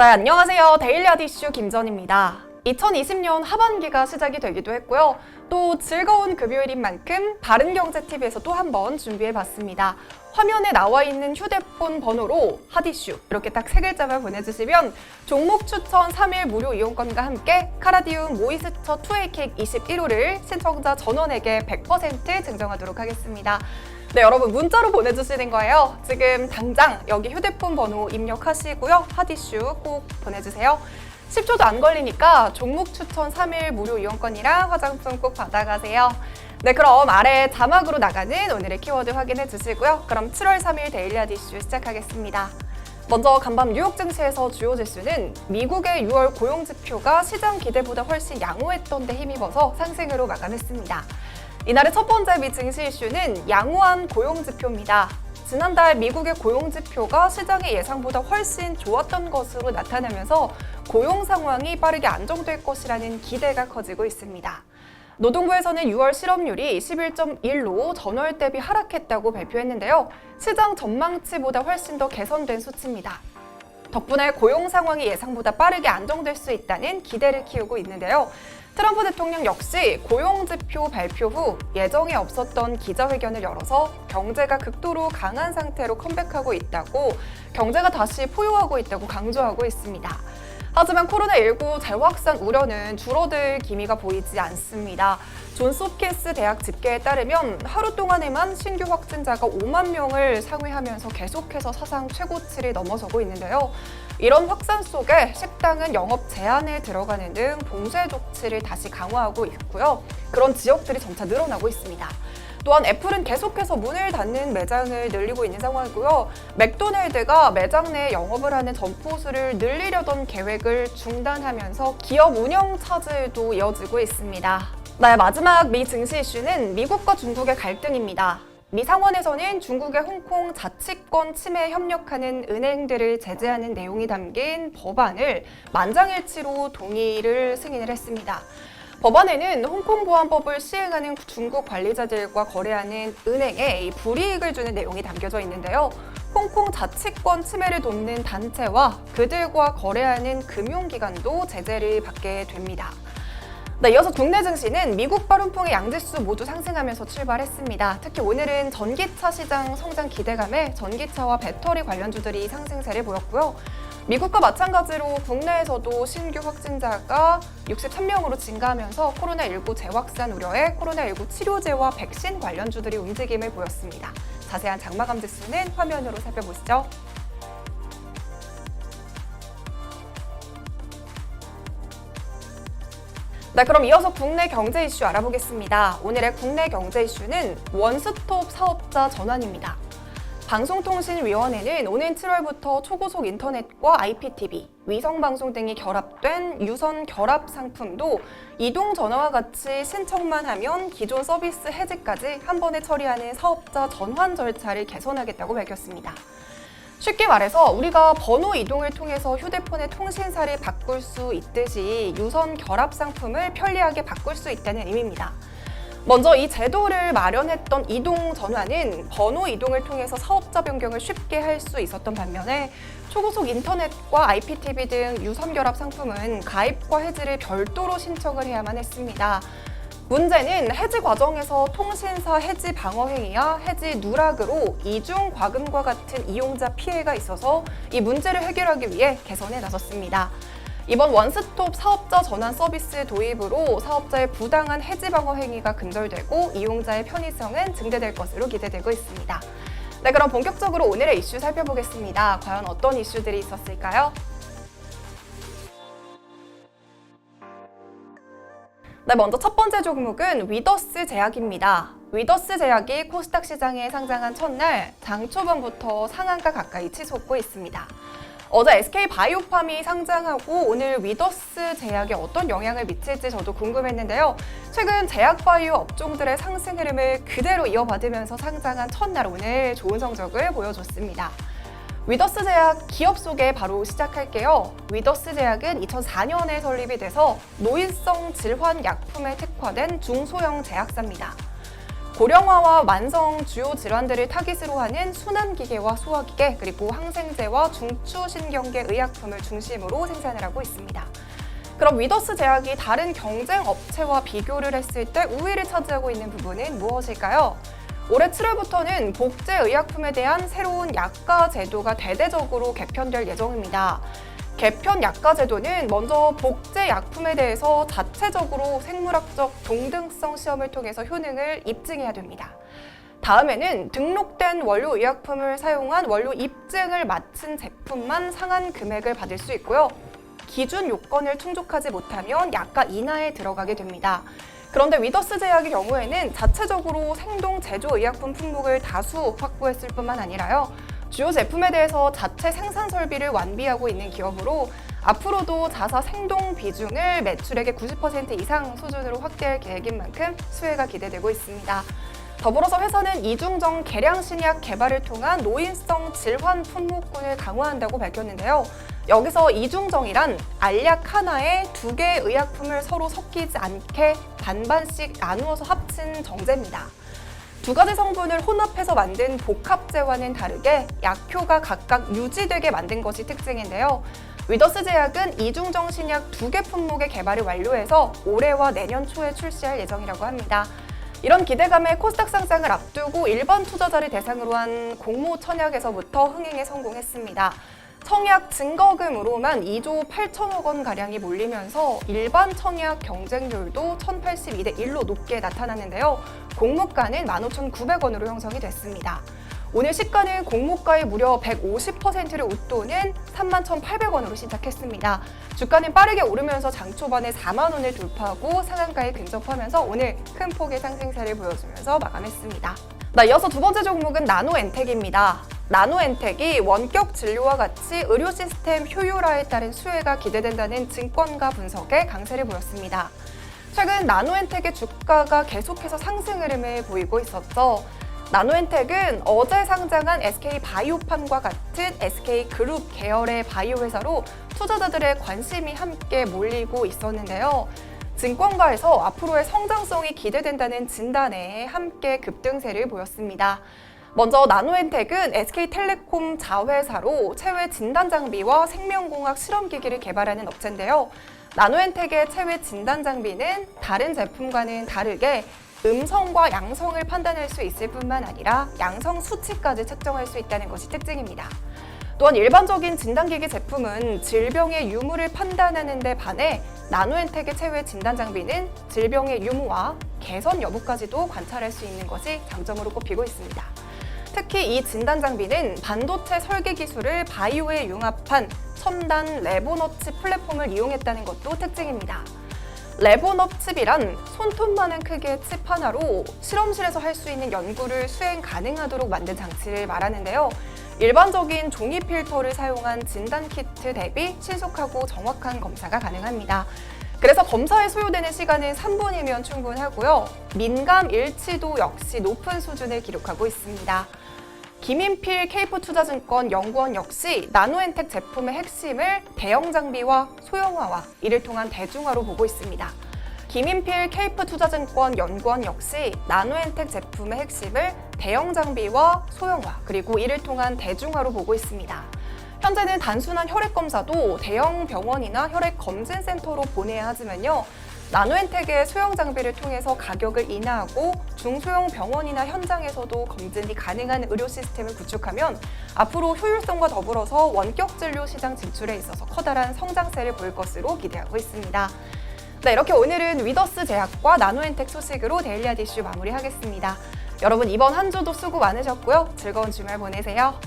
네, 안녕하세요. 데일리 아디슈 김전입니다. 2020년 하반기가 시작이 되기도 했고요. 또 즐거운 금요일인 만큼 바른경제TV에서 또 한 번 준비해봤습니다. 화면에 나와 있는 휴대폰 번호로 하디슈 이렇게 딱 세 글자만 보내주시면 종목 추천 3일 무료 이용권과 함께 카라디움 모이스처 2A 케이크 21호를 신청자 전원에게 100% 증정하도록 하겠습니다. 네, 여러분 문자로 보내주시는 거예요. 지금 당장 여기 휴대폰 번호 입력하시고요. 하디슈 꼭 보내주세요. 10초도 안 걸리니까 종목 추천 3일 무료 이용권이랑 화장품 꼭 받아가세요. 네, 그럼 아래 자막으로 나가는 오늘의 키워드 확인해 주시고요. 그럼 7월 3일 데일리 아디슈 시작하겠습니다. 먼저 간밤 뉴욕 증시에서 주요 지수는 미국의 6월 고용 지표가 시장 기대보다 훨씬 양호했던 데 힘입어서 상승으로 마감했습니다. 이날의 첫 번째 미 증시 이슈는 양호한 고용 지표입니다. 지난달 미국의 고용 지표가 시장의 예상보다 훨씬 좋았던 것으로 나타나면서 고용 상황이 빠르게 안정될 것이라는 기대가 커지고 있습니다. 노동부에서는 6월 실업률이 11.1로 전월 대비 하락했다고 발표했는데요. 시장 전망치보다 훨씬 더 개선된 수치입니다. 덕분에 고용 상황이 예상보다 빠르게 안정될 수 있다는 기대를 키우고 있는데요. 트럼프 대통령 역시 고용 지표 발표 후 예정에 없었던 기자회견을 열어서 경제가 극도로 강한 상태로 컴백하고 있다고 경제가 다시 포효하고 있다고 강조하고 있습니다. 하지만 코로나19 재확산 우려는 줄어들 기미가 보이지 않습니다. 존스홉킨스 대학 집계에 따르면 하루 동안에만 신규 확진자가 5만 명을 상회하면서 계속해서 사상 최고치를 넘어서고 있는데요. 이런 확산 속에 식당은 영업 제한에 들어가는 등 봉쇄 조치를 다시 강화하고 있고요. 그런 지역들이 점차 늘어나고 있습니다. 또한 애플은 계속해서 문을 닫는 매장을 늘리고 있는 상황이고요. 맥도날드가 매장 내 영업을 하는 점포 수를 늘리려던 계획을 중단하면서 기업 운영 차질도 이어지고 있습니다. 네, 마지막 미 증시 이슈는 미국과 중국의 갈등입니다. 미 상원에서는 중국의 홍콩 자치권 침해에 협력하는 은행들을 제재하는 내용이 담긴 법안을 만장일치로 동의를 승인을 했습니다. 법안에는 홍콩 보안법을 시행하는 중국 관리자들과 거래하는 은행에 이 불이익을 주는 내용이 담겨져 있는데요. 홍콩 자치권 침해를 돕는 단체와 그들과 거래하는 금융기관도 제재를 받게 됩니다. 네, 이어서 국내 증시는 미국 발훈풍의 양지수 모두 상승하면서 출발했습니다. 특히 오늘은 전기차 시장 성장 기대감에 전기차와 배터리 관련주들이 상승세를 보였고요. 미국과 마찬가지로 국내에서도 신규 확진자가 63명으로 증가하면서 코로나19 재확산 우려에 코로나19 치료제와 백신 관련주들이 움직임을 보였습니다. 자세한 장마감 지수는 화면으로 살펴보시죠. 네, 그럼 이어서 국내 경제 이슈 알아보겠습니다. 오늘의 국내 경제 이슈는 원스톱 사업자 전환입니다. 방송통신위원회는 오는 7월부터 초고속 인터넷과 IPTV, 위성방송 등이 결합된 유선 결합 상품도 이동 전화와 같이 신청만 하면 기존 서비스 해지까지 한 번에 처리하는 사업자 전환 절차를 개선하겠다고 밝혔습니다. 쉽게 말해서 우리가 번호 이동을 통해서 휴대폰의 통신사를 바꿀 수 있듯이 유선 결합 상품을 편리하게 바꿀 수 있다는 의미입니다. 먼저 이 제도를 마련했던 이동 전환은 번호 이동을 통해서 사업자 변경을 쉽게 할 수 있었던 반면에 초고속 인터넷과 IPTV 등 유선 결합 상품은 가입과 해지를 별도로 신청을 해야만 했습니다. 문제는 해지 과정에서 통신사 해지 방어 행위야 해지 누락으로 이중 과금과 같은 이용자 피해가 있어서 이 문제를 해결하기 위해 개선에 나섰습니다. 이번 원스톱 사업자 전환 서비스 도입으로 사업자의 부당한 해지 방어 행위가 근절되고 이용자의 편의성은 증대될 것으로 기대되고 있습니다. 네, 그럼 본격적으로 오늘의 이슈 살펴보겠습니다. 과연 어떤 이슈들이 있었을까요? 네, 먼저 첫 번째 종목은 위더스 제약입니다. 위더스 제약이 코스닥 시장에 상장한 첫날 장 초반부터 상한가 가까이 치솟고 있습니다. 어제 SK 바이오팜이 상장하고 오늘 위더스 제약에 어떤 영향을 미칠지 저도 궁금했는데요. 최근 제약 바이오 업종들의 상승 흐름을 그대로 이어받으면서 상장한 첫날 오늘 좋은 성적을 보여줬습니다. 위더스 제약 기업 소개 바로 시작할게요. 위더스 제약은 2004년에 설립이 돼서 노인성 질환 약품에 특화된 중소형 제약사입니다. 고령화와 만성 주요 질환들을 타깃으로 하는 순환기계와 소화기계 그리고 항생제와 중추신경계 의약품을 중심으로 생산을 하고 있습니다. 그럼 위더스 제약이 다른 경쟁 업체와 비교를 했을 때 우위를 차지하고 있는 부분은 무엇일까요? 올해 7월부터는 복제 의약품에 대한 새로운 약가 제도가 대대적으로 개편될 예정입니다. 개편 약가 제도는 먼저 복제 약품에 대해서 자체적으로 생물학적 동등성 시험을 통해서 효능을 입증해야 됩니다. 다음에는 등록된 원료 의약품을 사용한 원료 입증을 마친 제품만 상한 금액을 받을 수 있고요. 기준 요건을 충족하지 못하면 약가 인하에 들어가게 됩니다. 그런데 위더스 제약의 경우에는 자체적으로 생동 제조 의약품 품목을 다수 확보했을 뿐만 아니라요. 주요 제품에 대해서 자체 생산 설비를 완비하고 있는 기업으로 앞으로도 자사 생동 비중을 매출액의 90% 이상 수준으로 확대할 계획인 만큼 수혜가 기대되고 있습니다. 더불어서 회사는 이중정 계량 신약 개발을 통한 노인성 질환 품목군을 강화한다고 밝혔는데요. 여기서 이중정이란 알약 하나에 두 개의 의약품을 서로 섞이지 않게 반반씩 나누어서 합친 정제입니다. 두 가지 성분을 혼합해서 만든 복합제와는 다르게 약효가 각각 유지되게 만든 것이 특징인데요. 위더스 제약은 이중정 신약 두 개 품목의 개발을 완료해서 올해와 내년 초에 출시할 예정이라고 합니다. 이런 기대감에 코스닥 상장을 앞두고 일반 투자자를 대상으로 한 공모 청약에서부터 흥행에 성공했습니다. 청약 증거금으로만 2조 8천억 원 가량이 몰리면서 일반 청약 경쟁률도 1082대 1로 높게 나타났는데요. 공모가는 15,900원으로 형성이 됐습니다. 오늘 시가는 공모가의 무려 150%를 웃도는 31,800원으로 시작했습니다. 주가는 빠르게 오르면서 장 초반에 4만 원을 돌파하고 상한가에 근접하면서 오늘 큰 폭의 상승세를 보여주면서 마감했습니다. 나 이어서 두 번째 종목은 나노엔텍입니다. 나노엔텍이 원격 진료와 같이 의료 시스템 효율화에 따른 수혜가 기대된다는 증권가 분석에 강세를 보였습니다. 최근 나노엔텍의 주가가 계속해서 상승 흐름을 보이고 있었죠. 나노엔텍은 어제 상장한 SK 바이오팜과 같은 SK 그룹 계열의 바이오 회사로 투자자들의 관심이 함께 몰리고 있었는데요. 증권가에서 앞으로의 성장성이 기대된다는 진단에 함께 급등세를 보였습니다. 먼저 나노엔텍은 SK텔레콤 자회사로 체외 진단 장비와 생명공학 실험기기를 개발하는 업체인데요. 나노엔텍의 체외 진단 장비는 다른 제품과는 다르게 음성과 양성을 판단할 수 있을 뿐만 아니라 양성 수치까지 측정할 수 있다는 것이 특징입니다. 또한 일반적인 진단기기 제품은 질병의 유무를 판단하는 데 반해 나노엔텍의 체외 진단 장비는 질병의 유무와 개선 여부까지도 관찰할 수 있는 것이 장점으로 꼽히고 있습니다. 특히 이 진단 장비는 반도체 설계 기술을 바이오에 융합한 첨단 레보너치 플랫폼을 이용했다는 것도 특징입니다. 레보너 칩이란 손톱 만한 크기의 칩 하나로 실험실에서 할 수 있는 연구를 수행 가능하도록 만든 장치를 말하는데요. 일반적인 종이 필터를 사용한 진단 키트 대비 신속하고 정확한 검사가 가능합니다. 그래서 검사에 소요되는 시간은 3분이면 충분하고요. 민감 일치도 역시 높은 수준을 기록하고 있습니다. 김인필 케이프투자증권 연구원 역시 나노엔텍 제품의 핵심을 대형 장비와 소형화와 이를 통한 대중화로 보고 있습니다. 김인필 케이프투자증권 연구원 역시 나노엔텍 제품의 핵심을 대형 장비와 소형화 그리고 이를 통한 대중화로 보고 있습니다. 현재는 단순한 혈액 검사도 대형 병원이나 혈액 검진 센터로 보내야 하지만요. 나노엔텍의 소형 장비를 통해서 가격을 인하하고 중소형 병원이나 현장에서도 검진이 가능한 의료 시스템을 구축하면 앞으로 효율성과 더불어서 원격 진료 시장 진출에 있어서 커다란 성장세를 보일 것으로 기대하고 있습니다. 네, 이렇게 오늘은 위더스 제약과 나노엔텍 소식으로 데일리 아 디슈 마무리하겠습니다. 여러분 이번 한 주도 수고 많으셨고요. 즐거운 주말 보내세요.